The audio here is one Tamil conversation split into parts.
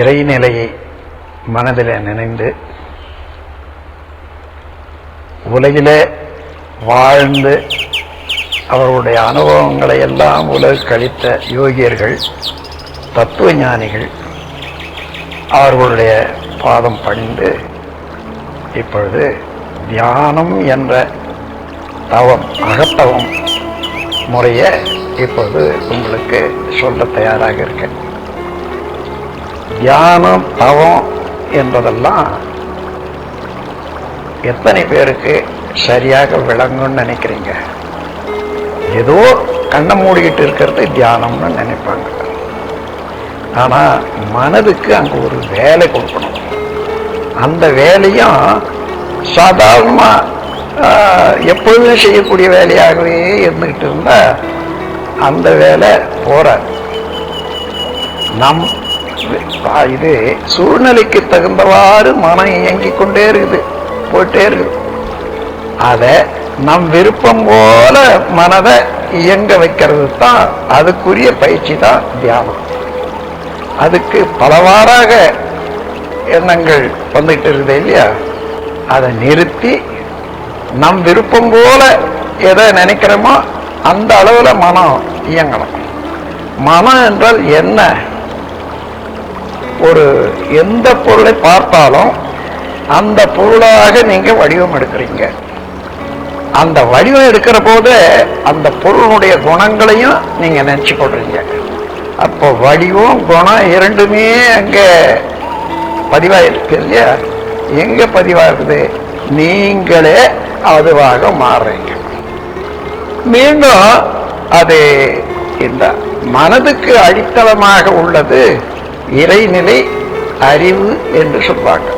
இறைநிலையை மனதில் நினைந்து உலகிலே வாழ்ந்து அவர்களுடைய அனுபவங்களை எல்லாம் உலக கழித்த யோகியர்கள் தத்துவ ஞானிகள் அவர்களுடைய பாதம் பணிந்து இப்பொழுது தியானம் என்ற தவம் அகத்தவம் முறையை இப்பொழுது உங்களுக்கு சொல்ல தயாராக இருக்கேன். தியானம் தவம் என்பதெல்லாம் எத்தனை பேருக்கு சரியாக விளங்கும்னு நினைக்கிறீங்க? ஏதோ கண்ணை மூடிக்கிட்டு இருக்கிறது தியானம்னு நினைப்பாங்க. ஆனா மனதுக்கு அங்க ஒரு வேலை கொடுக்கணும். அந்த வேலையும் சாதாரணமா எப்பொழுதும் செய்யக்கூடிய வேலையாகவே இருந்துகிட்டு இருந்தா அந்த வேலை போகிறார் நம் இது சூழ்நிலைக்கு தகுந்தவாறு மனம் இயங்கிக் கொண்டே இருக்குது. போயிட்டே இருக்குது. அதை நம் விருப்பம் போல மனதை இயங்க வைக்கிறது தான் அதுக்குரிய பயிற்சி தான் தியானம். அதுக்கு பலவாறாக எண்ணங்கள் வந்துகிட்டு இருக்குது இல்லையா? அதை நிறுத்தி நம் விருப்பம் போல எதை நினைக்கிறோமோ அந்த அளவுல மனம் இயங்கணும். மனம் என்றால் என்ன? ஒரு எந்த பொருளை பார்த்தாலும் அந்த பொருளாக நீங்கள் வடிவம் எடுக்கிறீங்க. அந்த வடிவம் எடுக்கிற போது அந்த பொருளுடைய குணங்களையும் நீங்கள் நினச்சி கொள்றீங்க. அப்போ வடிவம் குணம் இரண்டுமே அங்கே பதிவாயிருக்கு இல்லையா? எங்கே பதிவாகுது? நீங்களே அதுவாக மாறுறீங்க. மீண்டும் அது இந்த மனதுக்கு அடித்தளமாக உள்ளது இறைநிலை அறிவு என்று சொல்வாங்க.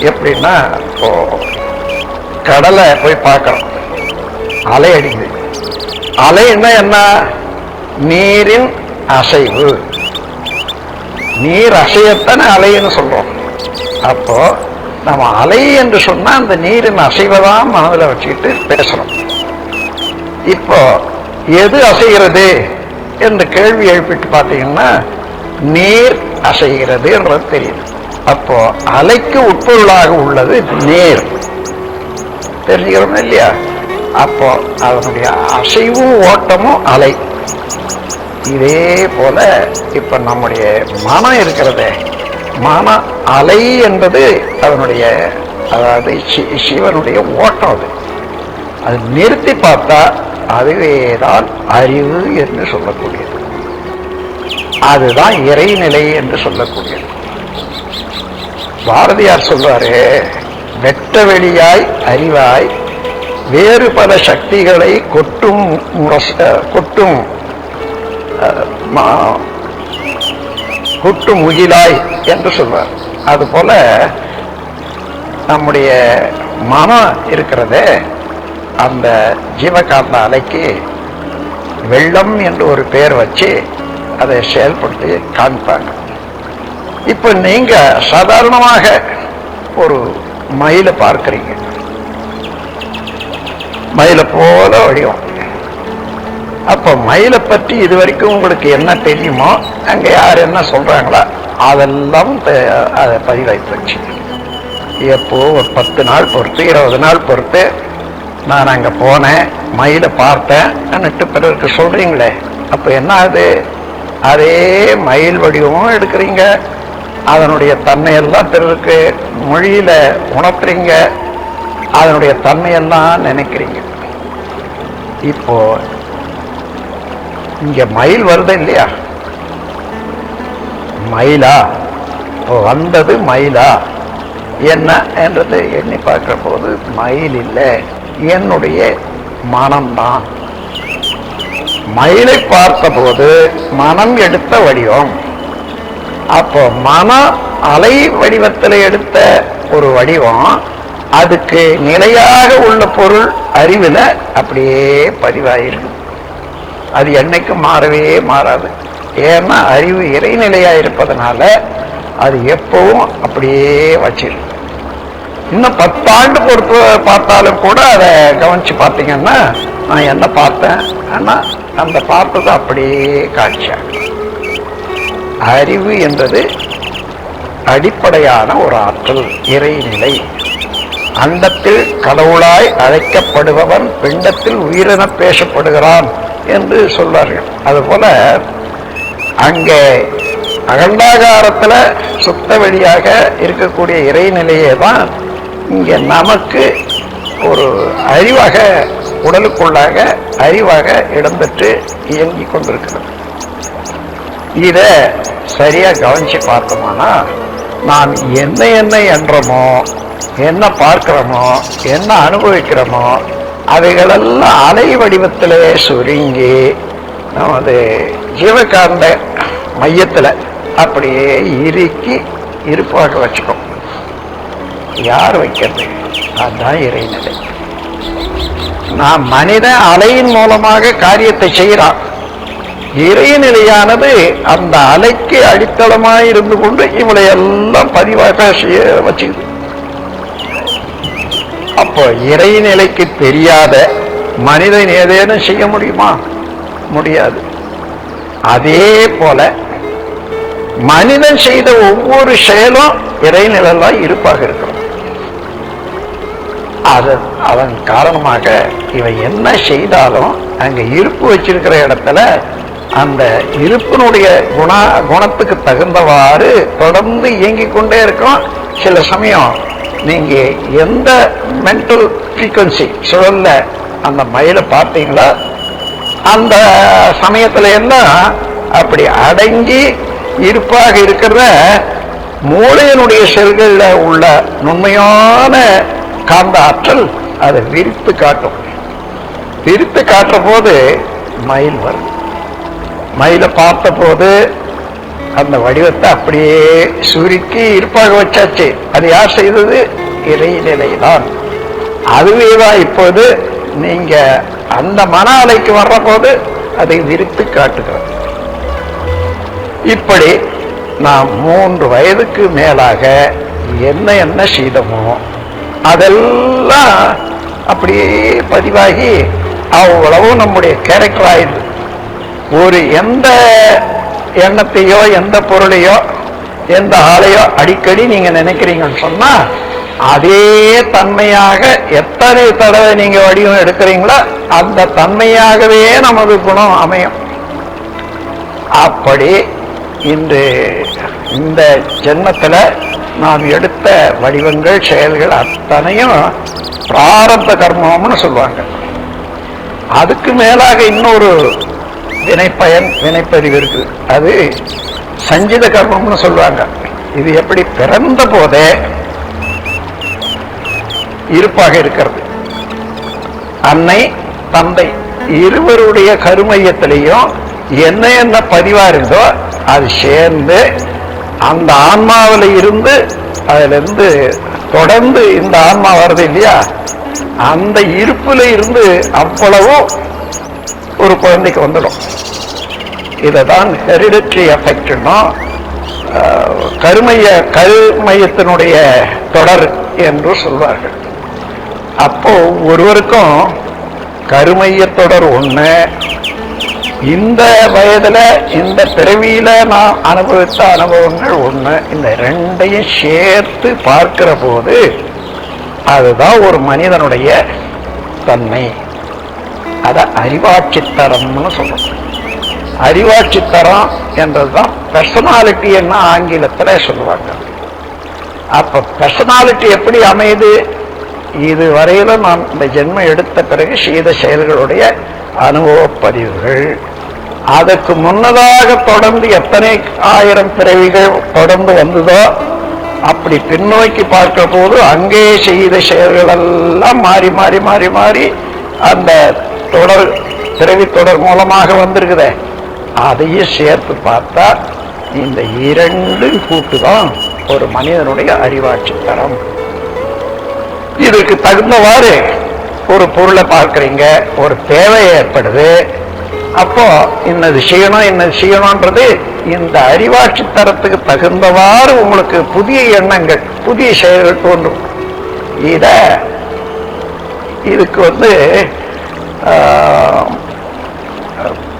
எப்படின்னா இப்போ கடலை போய் பார்க்கறோம் அலை அடிக்குது. அலைன்னா என்ன? நீரின் அசைவு. நீர் அசையத்தானே அலைன்னு சொல்றோம். அப்போ நம்ம அலை என்று சொன்னா அந்த நீரின் அசைவை தான் மனதில் வச்சுக்கிட்டு பேசுகிறோம் இப்போ எது அசைகிறது? என்று கேள்வி எழுப்பிட்டு பார்த்தீங்கன்னா நீர் அசைகிறது என்றது தெரியுது அப்போ அலைக்கு உட்பொருளாக உள்ளது நீர். தெரிஞ்சுக்கிறோம் இல்லையா? அப்போ அதனுடைய அசைவும் ஓட்டமும் அலை. இதே போல இப்ப நம்முடைய மனம் இருக்கிறதே. மன அலை என்பது அதனுடைய அதாவது சி- சிவனுடைய ஓட்டம் அது. அது நிறுத்தி பார்த்தா அதுவே தான் அறிவு என்று சொல்லக்கூடியது. அதுதான் இறைநிலை என்று சொல்லக்கூடியது. பாரதியார் சொல்வாரு வெட்ட வெளியாய் அறிவாய் வேறு பல சக்திகளை கொட்டும் கொட்டும் கொட்டும் முகிலாய் என்று சொல்வார். அதுபோல நம்முடைய மனம் இருக்கிறதே அந்த ஜீவகாந்த அலைக்கு வெள்ளம் என்று ஒரு பெயர் வச்சு அதை செயல்படுத்தி காமிப்பாங்க இப்போ நீங்க சாதாரணமாக ஒரு மயிலை பார்க்கறீங்க. மயிலை போல வடிவம். அப்போ மயிலை பற்றி இது வரைக்கும் உங்களுக்கு என்ன தெரியுமோ அங்க யார் என்ன சொல்றாங்களா அதெல்லாம் அதை பதிவாய்த்து வச்சு எப்போ ஒரு பத்து நாள் பொறுத்து இருபது நாள் பொறுத்து நான் அங்க போனேன் மயிலை பார்த்தேன் அன்னுட்டு பிறருக்கு சொல்றீங்களே அப்போ என்ன ஆகுது? அதே மயில் வடிவமும் எடுக்கிறீங்க. அதனுடைய தன்மையெல்லாம் பிறருக்கு மொழியில உணர்த்துறீங்க. அதனுடைய தன்மையெல்லாம் நினைக்கிறீங்க. இப்போ இங்க மயில் வருது இல்லையா? மயிலா? இப்போ வந்தது மயிலா? என்ன என்றது எண்ணி பார்க்கிற போது மயில் இல்லை. என்னுடைய மனம்தான். மயிலை பார்த்தபோது மனம் எடுத்த வடிவம். அப்போ மன அலை வடிவத்தில் எடுத்த ஒரு வடிவம். அதுக்கு நிலையாக உள்ள பொருள் அறிவில் அப்படியே பதிவாயிருக்கு. அது என்னைக்கும் மாறவே மாறாது. ஏன்னா அறிவு இறைநிலையாக இருப்பதனால அது எப்பவும் அப்படியே வச்சிருக்கு. இன்னும் பத்தாண்டு பொறுத்து பார்த்தாலும் கூட அதை கவனிச்சு பார்த்தீங்கன்னா நான் என்ன பார்த்தேன்? ஆனா அந்த பார்த்தது அப்படியே காட்சியாக அறிவு என்பது அடிப்படையான ஒரு ஆற்றல் இறைநிலை. அண்டத்தில் கடவுளாய் அழைக்கப்படுபவன் பிண்டத்தில் உயிரென பேசப்படுகிறான் என்று சொல்வார்கள். அதுபோல அங்கே அகண்டாகாரத்துல சுத்த வெளியாக இருக்கக்கூடிய இறைநிலையே தான் இங்கே நமக்கு ஒரு அறிவாக உடலுக்குள்ளாக அறிவாக இடம்பெற்று இயங்கிக் கொண்டிருக்கிறது. இதை சரியாக கவனிச்சு பார்த்தோம்னா நாம் என்ன என்ன என்றமோ என்ன பார்க்கிறோமோ என்ன அனுபவிக்கிறோமோ அவைகளெல்லாம் அலை வடிவத்திலே சுருங்கி நமது ஜீவகாந்த மையத்தில் அப்படியே இறுக்கி இருப்பாக வச்சுக்கோ. யார் வைக்கிறது? அதுதான் இறைநிலை நான் மனித அலையின் மூலமாக காரியத்தை செய்கிறான் இறைநிலையானது அந்த அலைக்கு அடித்தளமாக இருந்து கொண்டு இவளை எல்லாம் பதிவாக செய்ய வச்சுக்குது அப்போ இறைநிலைக்கு தெரியாத மனிதன் ஏதேனும் செய்ய முடியுமா? முடியாது. அதே போல மனிதன் செய்த ஒவ்வொரு செயலும் இறைநிலையெல்லாம் இருப்பாக இருக்கிறது அது அதன் காரணமாக இவன் என்ன செய்தாலும் அங்கே இருப்பு வச்சிருக்கிற இடத்துல அந்த இருப்பினுடைய குண குணத்துக்கு தகுந்தவாறு தொடர்ந்து இயங்கிக் கொண்டே இருக்கும். சில சமயம் நீங்க எந்த மென்டல் ஃப்ரீக்குவன்சி சுழல்ல அந்த மயிலை பார்த்தீங்களா அந்த சமயத்துல எல்லாம் அப்படி அடங்கி இருப்பாக இருக்கிறத மூளையினுடைய செல்களில் உள்ள நுண்மையான காந்த ஆற்றல் அதை விரித்து காட்டும். விரித்து காட்டுற போது மயில் வரும். மயிலை பார்த்த போது அந்த வடிவத்தை அப்படியே சுருக்கி இருப்பாக வச்சாச்சு. அது யார் செய்தது? இறைநிலைதான். அதுவே தான் இப்போது நீங்க அந்த மன அலைக்கு வர்ற போது அதை விரித்து காட்டுகிறது இப்படி நாம் மூன்று வயதுக்கு மேலாக என்ன என்ன செய்தமோ அதெல்லாம் அப்படியே பதிவாகி அவ்வளவு நம்முடைய கேரக்டர் ஆயிடுது. ஒரு எந்த எண்ணத்தையோ எந்த பொருளையோ எந்த ஆளையோ அடிக்கடி நீங்க நினைக்கிறீங்கன்னு சொன்னா அதே தன்மையாக எத்தனை தடவை நீங்க வடிவம் எடுக்கிறீங்களோ அந்த தன்மையாகவே நமது குணம் அமையும். அப்படி இன்று இந்த ஜென்மத்தில் நாம் எடுத்த வடிவங்கள் செயல்கள் அத்தனையும் பிராரப்த கர்மம்னு சொல்லுவாங்க. அதுக்கு மேலாக இன்னொரு வினைப்பயன் வினைப்பதிவு இருக்கு. அது சஞ்சித கர்மம்னு சொல்லுவாங்க. இது எப்படி பிறந்த போதே இருப்பாக இருக்கிறது. அன்னை தந்தை இருவருடைய கருமையத்திலையும் என்ன என்ன பதிவா இருந்தோ அது சேர்ந்து அந்த ஆன்மாவில் இருந்து அதிலிருந்து தொடர்ந்து இந்த ஆன்மா வருது இல்லையா? அந்த இருப்பில் இருந்து அவ்வளவும் ஒரு குழந்தைக்கு வந்துடும். இதை தான் ஹெரிடட்ரி எஃபெக்ட்னா கருமைய கருமையத்தினுடைய தொடர் என்று சொல்வார்கள். அப்போ ஒருவருக்கும் கருமைய தொடர் ஒன்று இந்த வயதுல இந்த பிறவியில நான் அனுபவித்த அனுபவங்கள் ஒண்ணு இந்த ரெண்டையும் சேர்த்து பார்க்கிற போது அதுதான் ஒரு மனிதனுடைய தன்மை. அத அறிவாட்சித்தரம்னு சொல்றோம். அறிவாட்சித்தரம் என்றதுதான் பர்சனாலிட்டி என்ன ஆங்கிலத்துல சொல்லுவாங்க. அப்ப பர்சனாலிட்டி எப்படி அமையுது? இது வரையிலும் நாம் இந்த ஜென்மம் எடுத்த பிறகு செய்த செயல்களுடைய அனுபவ பதிவுகள் அதற்கு முன்னதாக தொடர்ந்து எத்தனை ஆயிரம் பிறவிகள் தொடர்ந்து வந்ததோ அப்படி பின்னோக்கி பார்க்கிற போது அங்கே செய்த செயல்கள் எல்லாம் மாறி மாறி மாறி மாறி அந்த தொடர் பிறவி தொடர் மூலமாக வந்திருக்குதே. அதையும் சேர்த்து பார்த்தா இந்த இரண்டு கூட்டு தான் ஒரு மனிதனுடைய அறிவாட்சி தரம். இதுக்கு தகுந்தவாறு ஒரு பொருளை பார்க்குறீங்க ஒரு தேவை ஏற்படுது அப்போ என்னது செய்யணும் என்னது செய்யணும்ன்றது இந்த அறிவாட்சி தரத்துக்கு தகுந்தவாறு உங்களுக்கு புதிய எண்ணங்கள் புதிய செயல்கள் தோன்றும். இத இதுக்கு வந்து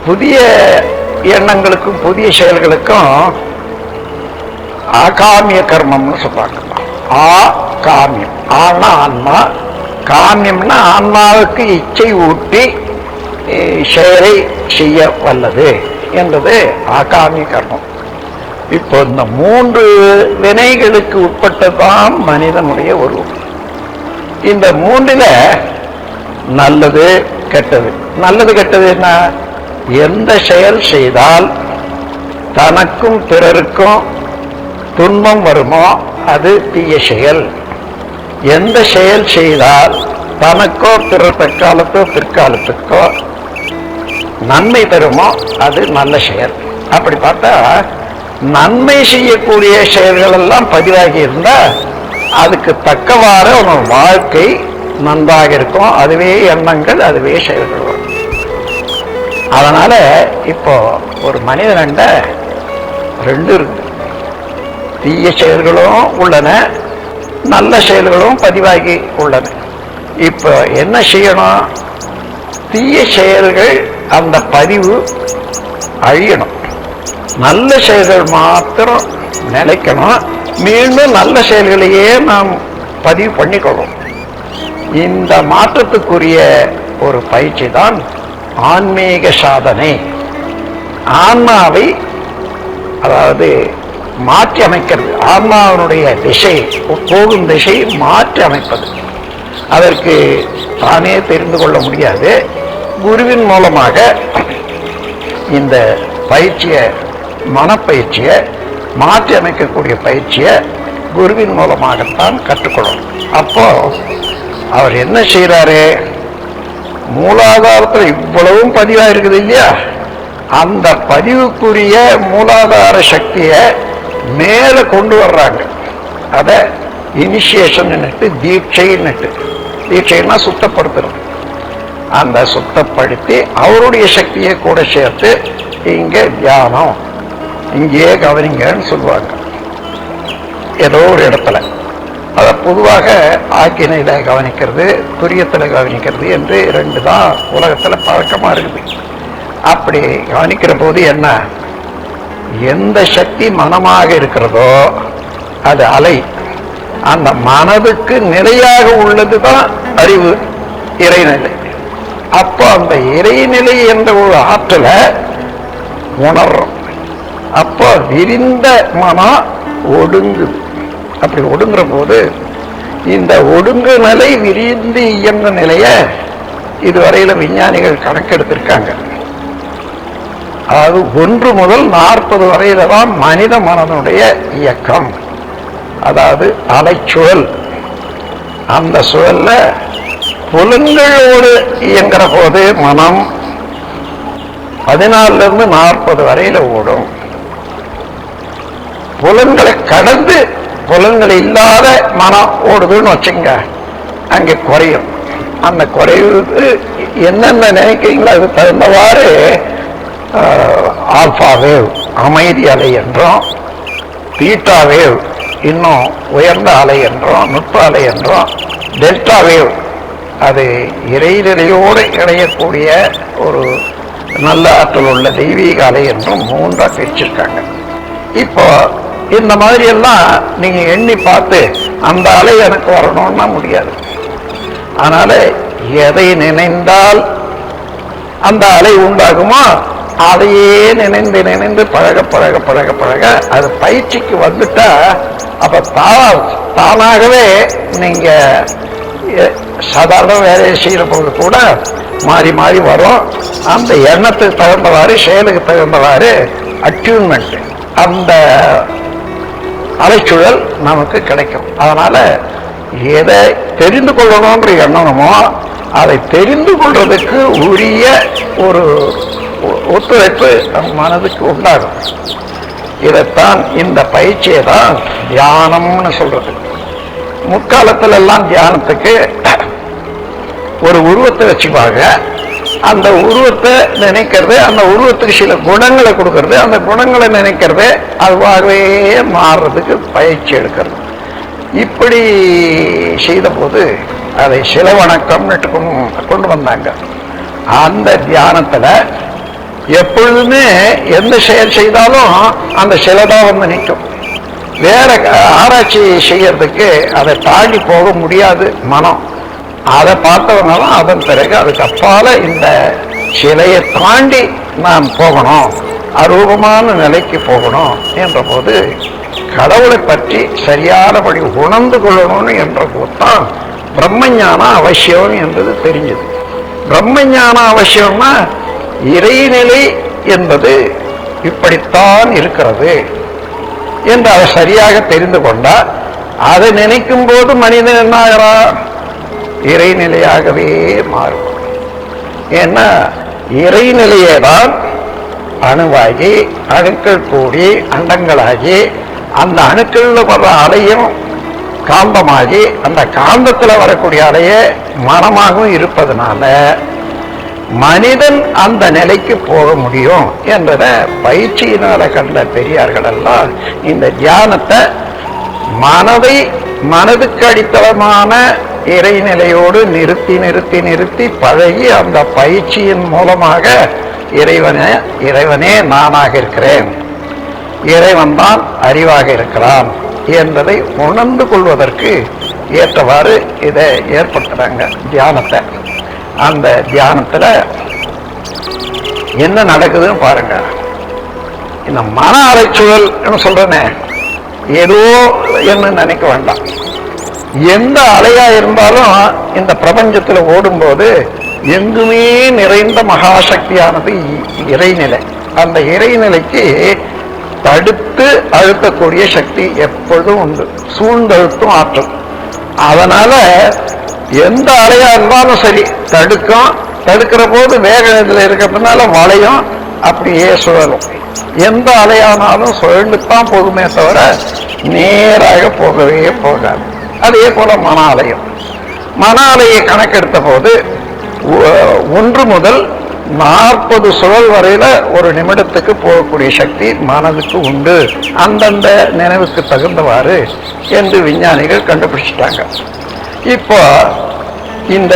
புதிய எண்ணங்களுக்கும் புதிய செயல்களுக்கும் ஆகாமிய கர்மம்னு சொல்றாங்க. ஆ காமியம் ஆனா ஆன்மா காமியம்னா ஆன்மாவுக்கு இச்சை ஊட்டி செயலை செய்ய வல்லது என்பது ஆகாமி கர்மம். இப்போ இந்த மூன்று வினைகளுக்கு உட்பட்டதான் மனிதனுடைய உருவம் இந்த மூன்றில் நல்லது கெட்டது. நல்லது கெட்டது என்ன? எந்த செயல் செய்தால் தனக்கும் பிறருக்கும் துன்பம் வருமோ அது தீய செயல். எந்த செயல் செய்தால் தனக்கோ பிறர் தற்காலத்தோ பிற்காலத்துக்கோ நன்மை தருமோ அது நல்ல செயல். அப்படி பார்த்தா நன்மை செய்யக்கூடிய செயல்கள் எல்லாம் பதிவாகி இருந்தா அதுக்கு தக்கவாறு உன் வாழ்க்கை நன்றாக இருக்கும். அதுவே எண்ணங்கள் அதுவே செயல்கள் வரும். அதனால இப்போ ஒரு மனிதனண்ட ரெண்டு இருக்கு. தீய செயல்களும் உள்ளன நல்ல செயல்களும் பதிவாகி உள்ளன. இப்போ என்ன செய்யணும்? தீய செயல்கள் அந்த பதிவு அழியணும். நல்ல செயல்கள் மாத்திரம் நிலைக்கணும். மீண்டும் நல்ல செயல்களையே நாம் பதிவு பண்ணிக்கொள்ளும் இந்த மாற்றத்துக்குரிய ஒரு பயிற்சி தான் ஆன்மீக சாதனை. ஆன்மாவை அதாவது மாற்றி அமைக்கிறது. ஆன்மாவினுடைய திசை போகும் திசை மாற்றி அமைப்பது. அதற்கு தானே தெரிந்து கொள்ள முடியாது. குருவின் மூலமாக இந்த பயிற்சியை மனப்பயிற்சியை மாற்றி அமைக்கக்கூடிய பயிற்சியை குருவின் மூலமாகத்தான் கற்றுக்கொள்ளணும் அப்போ அவர் என்ன செய்கிறாரு மூலாதாரத்தில் இவ்வளவும் பதிவாக இருக்குது இல்லையா? அந்த பதிவுக்குரிய மூலாதார சக்தியை மேலே கொண்டு வர்றாங்க. அதை இனிஷியேஷன் தீட்சைன்னுட்டு. தீட்சைன்னா சுத்தப்படுத்துறது அந்த சுத்தப்படுத்தி அவருடைய சக்தியை கூட சேர்த்து இங்கே தியானம். இங்கேயே கவனிங்கன்னு சொல்லுவாங்க. ஏதோ ஒரு இடத்துல. அதை பொதுவாக ஆக்கினையில் கவனிக்கிறது துரியத்தில் கவனிக்கிறது என்று ரெண்டு தான் உலகத்தில் பழக்கமாக இருக்குது. அப்படி கவனிக்கிற போது என்ன? எந்த சக்தி மனமாக இருக்கிறதோ அது அலை. அந்த மனதுக்கு நிலையாக உள்ளது தான் அறிவு இறைநிலை. அப்போ அந்த இறைநிலை என்ற ஒரு ஆற்றலை உணர்றோம். அப்போ விரிந்த மனம் ஒடுங்குது அப்படி ஒடுங்குற போது இந்த ஒடுங்கு நிலை விரிந்து இயன்ற நிலைய இதுவரையில விஞ்ஞானிகள் கணக்கெடுத்திருக்காங்க. அதாவது ஒன்று முதல் நாற்பது வரையில தான் மனித மனதுடைய இயக்கம். அதாவது அலைச்சுழல். அந்த சுழல்ல புலன்களோடு இயங்குற போது மனம் பதினாலிருந்து நாற்பது வரையில ஓடும். புலன்களை கடந்து புலன்கள் இல்லாத மனம் ஓடுதுன்னு வச்சுங்க அங்கே குறையும். அந்த குறைவுக்கு என்னென்ன நினைக்கிறீங்களோ அதுக்கு தகுந்தவாறு ஆஹ், ஆல்பா வேவ் அமைதி அலை என்றும் பீட்டா வேவ் இன்னும் உயர்ந்த அலை என்றும் நுட்ப அலை என்றும் டெல்டா வேவ் அது இறைநிலையோடு இணையக்கூடிய ஒரு நல்ல ஆற்றல் உள்ள தெய்வீக அலை என்றும் மூன்றாக பிரிச்சிருக்காங்க. இப்போ இந்த மாதிரி எல்லாம் எண்ணி பார்த்து அந்த அலை எனக்கு வரணும்னா முடியாது. அதனால் எதை நினைந்தால் அந்த அலை உண்டாகுமோ அதையே நினைந்து நினைந்து பழக பழக பழக பழக அது பயிற்சிக்கு வந்துட்டா அப்போ தா தானாகவே நீங்கள் சாதாரண வேலையை செய்யற போது கூட மாறி மாறி வரும். அந்த எண்ணத்துக்கு தகுந்தவாறு செயலுக்கு தகுந்தவாறு அட்யூன்மெண்ட் அந்த அலைச்சூழல் நமக்கு கிடைக்கும். அதனால் எதை தெரிந்து கொள்ளணும்ன்ற எண்ணமோ அதை தெரிந்து கொள்றதுக்கு உரிய ஒரு ஒத்துழைப்பு நம் மனதுக்கு உண்டாகும். இதைத்தான் இந்த பயிற்சியை தான் தியானம்னு சொல்றது. முற்காலத்துல எல்லாம் தியானத்துக்கு ஒரு உருவத்தை வச்சுப்பாங்க. அந்த உருவத்தை நினைக்கிறது அந்த உருவத்துக்கு சில குணங்களை கொடுக்கறது. அந்த குணங்களை நினைக்கிறது அதுவாகவே மாறுறதுக்கு பயிற்சி எடுக்கிறது. இப்படி செய்த போது அதை சில வணக்கம்னு கொண்டு கொண்டு வந்தாங்க. அந்த தியானத்தில் எப்பொழுதுமே எந்த செயல் செய்தாலும் அந்த சிலை தான் வந்து நிற்கும். வேற ஆராய்ச்சி செய்யறதுக்கு அதை தாண்டி போக முடியாது மனம். அதை பார்த்தவங்கலாம் அதன் பிறகு அதுக்கு அப்பால இந்த சிலையை தாண்டி நாம் போகணும் அரூபமான நிலைக்கு போகணும் என்ற போது கடவுளை பற்றி சரியானபடி உணர்ந்து கொள்ளணும் என்ற போதுதான் பிரம்மஞானம் அவசியம் என்பது தெரிஞ்சது. பிரம்மஞானம் அவசியம்னா இறைநிலை என்பது இப்படித்தான் இருக்கிறது. என்று அதை சரியாக தெரிந்து கொண்டா அதை நினைக்கும் போது மனிதன் என்ன ஆகிறான் இறைநிலையாகவே மாறும். ஏன்னா இறைநிலையே தான் அணுவாகி அணுக்கள் கூடி அண்டங்களாகி அந்த அணுக்களில் வர்ற அலையும் காந்தமாகி அந்த காந்தத்தில் வரக்கூடிய அலையே மனமாகவும் இருப்பதனால மனிதன் அந்த நிலைக்கு போக முடியும் என்றத பயிற்சியினால கண்ட பெரியார்கள் எல்லாம் இந்த தியானத்தை மனதை மனதுக்கு அடித்தளமான இறைநிலையோடு நிறுத்தி நிறுத்தி நிறுத்தி பழகி அந்த பயிற்சியின் மூலமாக இறைவனே இறைவனே நானாக இருக்கிறேன். இறைவன் தான் அறிவாக இருக்கிறான் என்பதை உணர்ந்து கொள்வதற்கு ஏற்றவாறு இதை ஏற்படுத்துறாங்க தியானத்தை. அந்த தியானத்துல என்ன நடக்குதுன்னு பாருங்க. இந்த மன அலைச்சூழல் சொல்றேனே? ஏதோ என்ன நினைக்க வேண்டாம். எந்த அலையா இருந்தாலும் இந்த பிரபஞ்சத்துல ஓடும்போது எங்குமே நிறைந்த மகாசக்தியானது இ- இறைநிலை. அந்த இறைநிலைக்கு தடுத்து அழுத்தக்கூடிய சக்தி எப்பொழுதும் உண்டு. சூழ்ந்தழுத்தும் ஆற்றல். அதனால எந்த அலையா இருந்தாலும் சரி தடுக்கும். தடுக்கிற போது வேக இதில் இருக்கிறதுனால வளையும். அப்படியே சுழலும். எந்த அலையானாலும் சுழண்டுத்தான் போகுமே தவிர நேராக போகவே போகாது. அதே போல மன அலையும் மன அலையை கணக்கெடுத்த போது ஒ- ஒன்று முதல் நாற்பது சுழல் வரையில ஒரு நிமிடத்துக்கு போகக்கூடிய சக்தி மனதுக்கு உண்டு. அந்தந்த நினைவுக்கு தகுந்தவாறு என்று விஞ்ஞானிகள் கண்டுபிடிச்சிட்டாங்க. இப்போ இந்த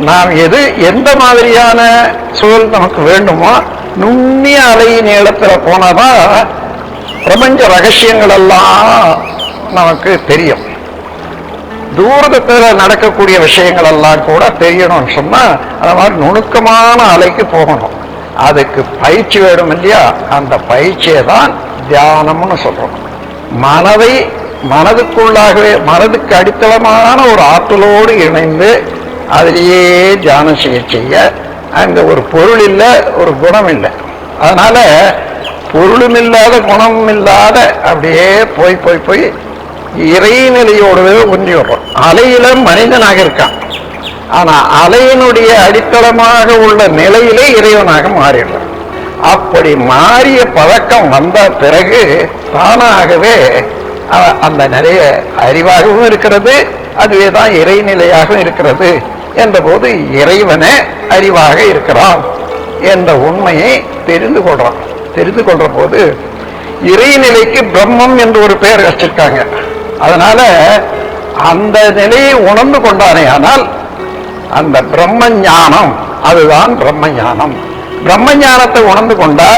நாம் எது எந்த மாதிரியான சூழல் நமக்கு வேண்டுமோ நுண்ணிய அலை நீளத்தில் போனதா பிரபஞ்ச ரகசியங்கள் எல்லாம் நமக்கு தெரியும். தூரத்தில் நடக்கக்கூடிய விஷயங்கள் எல்லாம் கூட தெரியணும்னு சொன்னால் அந்த மாதிரி நுணுக்கமான அலைக்கு போகணும். அதுக்கு பயிற்சி வேணும் இல்லையா? அந்த பயிற்சியை தான் தியானம்னு சொல்கிறோம் மனதை மனதுக்குள்ளாகவே மனதுக்கு அடித்தளமான ஒரு ஆற்றலோடு இணைந்து அதிலேயே தியானம் செய்ய செய்ய அங்கே ஒரு பொருள் இல்லை ஒரு குணம் இல்லை. அதனால் பொருளும் இல்லாத குணமும் இல்லாத அப்படியே போய் போய் போய் இறைநிலையோடவே ஒன்றி விடுறோம் அலையில மனிதனாக இருக்கான். ஆனால் அலையினுடைய அடித்தளமாக உள்ள நிலையிலே இறைவனாக மாறிடுறான். அப்படி மாறிய பழக்கம் வந்த பிறகு தானாகவே அந்த நிறைய அறிவாகவும் இருக்கிறது அதுவே தான் இறைநிலையாகவும் இருக்கிறது என்ற போது இறைவனே அறிவாக இருக்கிறான் என்ற உண்மையை தெரிந்து கொள்றான். தெரிந்து கொள்ற போது இறைநிலைக்கு பிரம்மம் என்று ஒரு பெயர் வச்சிருக்காங்க. அதனால அந்த நிலையை உணர்ந்து கொண்டானே ஆனால் அந்த பிரம்ம ஞானம் அதுதான் பிரம்ம ஞானம். பிரம்ம ஞானத்தை உணர்ந்து கொண்டா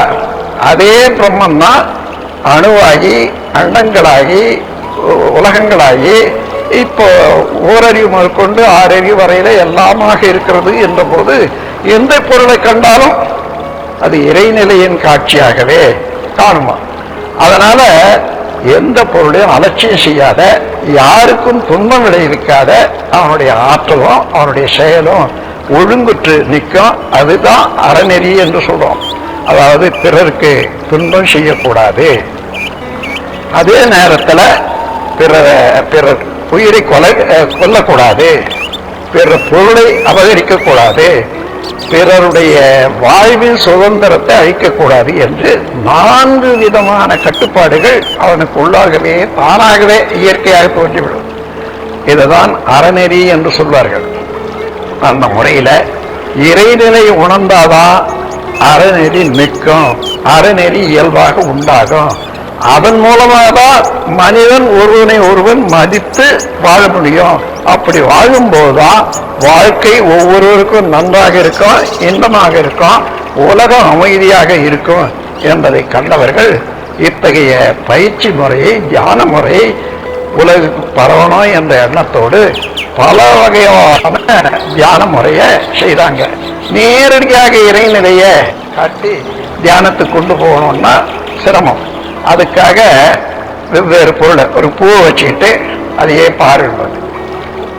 அதே பிரம்மம் தான் அணுவாகி அண்டங்களாகி உலகங்களாகி இப்போ ஓரறிவு முதற்கொண்டு ஆறறிவு வரையில எல்லாமாக இருக்கிறது என்ற போது எந்த பொருளை கண்டாலும் அது இறைநிலையின் காட்சியாகவே காணுமா? அதனால எந்த பொருளையும் அலட்சியம் செய்யாத யாருக்கும் துன்பம் விளைவிக்காத அவனுடைய ஆற்றலும் அவனுடைய செயலும் ஒழுங்குற்று நிற்கும். அதுதான் அறநெறி என்று சொல்றோம். அதாவது பிறருக்கு துன்பம் செய்யக்கூடாது. அதே நேரத்துல பிறர் பிறர் உயிரை கொலை கொல்லக்கூடாது. பிறர் பொருளை அபகரிக்கக்கூடாது. பிறருடைய வாழ்வின் சுதந்திரத்தை அழிக்கக்கூடாது என்று நான்கு விதமான கட்டுப்பாடுகள் அவனுக்கு உள்ளாகவே தானாகவே இயற்கையாக தோன்றிவிடும். இதுதான் அறநெறி என்று சொல்வார்கள். அந்த முறையில் இறைநிலை உணர்ந்தாதான் அறநெறி நிற்கும். அறநெறி இயல்பாக உண்டாகும். அதன் மூலமாக தான் மனிதன் ஒருவனை ஒருவன் மதித்து வாழ முடியும். அப்படி வாழும்போது வாழ்க்கை ஒவ்வொருவருக்கும் நன்றாக இருக்கும் இன்பமாக இருக்கும் உலகம் அமைதியாக இருக்கும் என்பதை கண்டவர்கள் இத்தகைய பயிற்சி முறையை தியான முறையை உலகுக்கு பரவணும் என்ற எண்ணத்தோடு பல வகையான தியான முறையை செய்தாங்க. நேரடியாக இறைநிலைய காட்டி தியானத்துக்கு கொண்டு போகணும்னா சிரமம். அதுக்காக வெவ்வேறு பொருளை ஒரு பூவை வச்சுக்கிட்டு அதையே பாருன்றது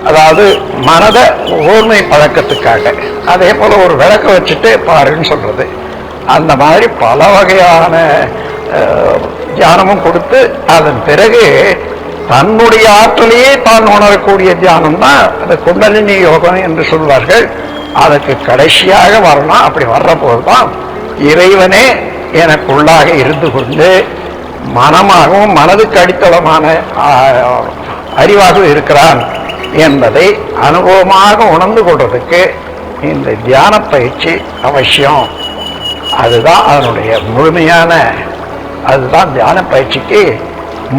அதாவது மனதை ஓர்மை பழக்கத்துக்காக. அதே போல ஒரு விளக்க வச்சுட்டு பாருன்னு சொல்றது. அந்த மாதிரி பல வகையான தியானமும் கொடுத்து அதன் பிறகு தன்னுடைய ஆற்றலையே தான் உணரக்கூடிய தியானம் தான் அந்த குண்டலினி யோகம் என்று சொல்வார்கள். அதுக்கு கடைசியாக வரணும். அப்படி வர்றபோது தான் இறைவனே எனக்குள்ளாக இருந்து கொண்டு மனமாகவும் மனதுக்கு அடித்தளமான அறிவாகவும் இருக்கிறான் என்பதை அனுபவமாக உணர்ந்து கொள்றதுக்கு இந்த தியான பயிற்சி அவசியம். அதுதான் அதனுடைய முழுமையான அதுதான் தியான பயிற்சிக்கு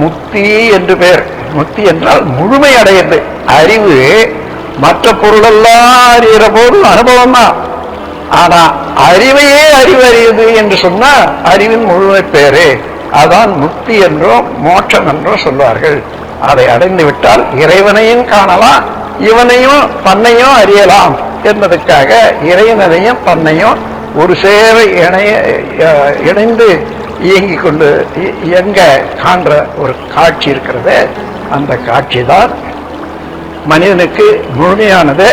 முக்தி என்று பேர். முக்தி என்றால் முழுமை அடையது அறிவு மற்ற பொருளெல்லாம் அறிகிற போது அனுபவம் தான். ஆனா அறிவையே அறிவறியுது என்று சொன்னா அறிவின் முழுமை பேரே. அதான் முக்தி என்றும் மோட்சம் என்றும் சொல்வார்கள். அதை அடைந்து விட்டால் இறைவனையும் காணலாம் இவனையும் தன்னையும் அறியலாம் என்பதற்காக இறைவனையும் தன்னையும் ஒரு சேர இணைய இணைந்து இயங்கிக் கொண்டு இ- இயங்க காண்ற ஒரு காட்சி இருக்கிறது. அந்த காட்சி தான் மனிதனுக்கு முழுமையானது.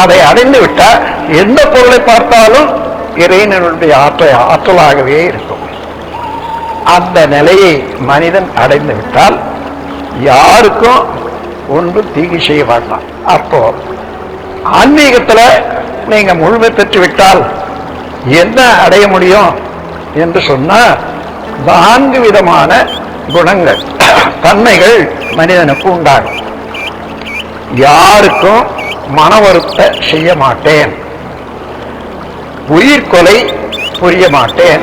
அதை அடைந்து விட்டால் எந்த பொருளை பார்த்தாலும் இறைவனுடைய ஆற்றல் ஆற்றலாகவே இருக்கும். அந்த நிலையை மனிதன் அடைந்து விட்டால் யாருக்கும் ஒன்றும் தீங்கு செய்ய வேண்டாம். அப்போ ஆன்மீகத்தில் நீங்க முழுமை பெற்று விட்டால் என்ன அடைய முடியும் என்று சொன்னால் நான்கு விதமான குணங்கள் தன்மைகள் மனிதனுக்கு உண்டாகும். யாருக்கும் மன வருத்த செய்ய மாட்டேன். உயிர் கொலை புரிய மாட்டேன்.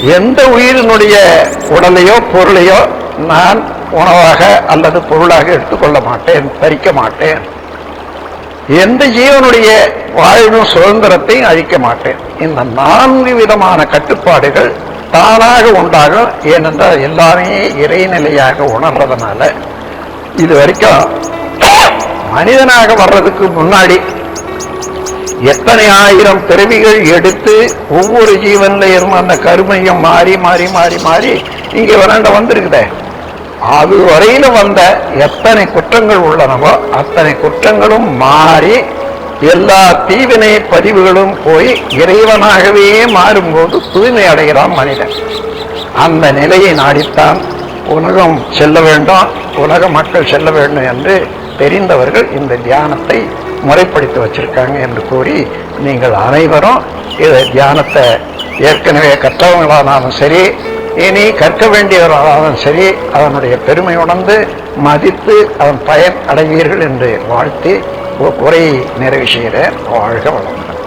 எந்த உயிரினுடைய உடலையோ பொருளையோ நான் உணவாக அல்லது பொருளாக எடுத்துக்கொள்ள மாட்டேன் பறிக்க மாட்டேன். எந்த ஜீவனுடைய வாழ்வும் சுதந்திரத்தையும் அழிக்க மாட்டேன். இந்த நான்கு விதமான கட்டுப்பாடுகள் தானாக உண்டாகும். ஏனென்றால் எல்லாமே இறைநிலையாக உணர்றதுனால. இது வரைக்கும் மனிதனாக வர்றதுக்கு முன்னாடி எத்தனை ஆயிரம் பிறவிகள் எடுத்து ஒவ்வொரு ஜீவன்லையும் அந்த கருமையும் மாறி மாறி மாறி மாறி இங்கே விளாண்ட வந்திருக்குதே. அது வரையில வந்த எத்தனை குற்றங்கள் உள்ளனவோ அத்தனை குற்றங்களும் மாறி எல்லா தீவினை பதிவுகளும் போய் இறைவனாகவே மாறும்போது தூய்மை அடைகிறான் மனிதன். அந்த நிலையை நாடித்தான் உலகம் செல்ல வேண்டும் உலக மக்கள் செல்ல வேண்டும் என்று தெரிந்தவர்கள் இந்த தியானத்தை முறைப்படுத்தி வச்சிருக்காங்க என்று கூறி நீங்கள் அனைவரும் இதை தியானத்தை ஏற்கனவே கற்றவங்களானாலும் சரி இனி கற்க வேண்டியவர்களானாலும் சரி அதனுடைய பெருமை உணர்ந்து மதித்து அதன் பயன் அடைவீர்கள் என்று வாழ்த்தி உரையை நிறைவு செய்கிறேன். வாழ்க வளமுடன்.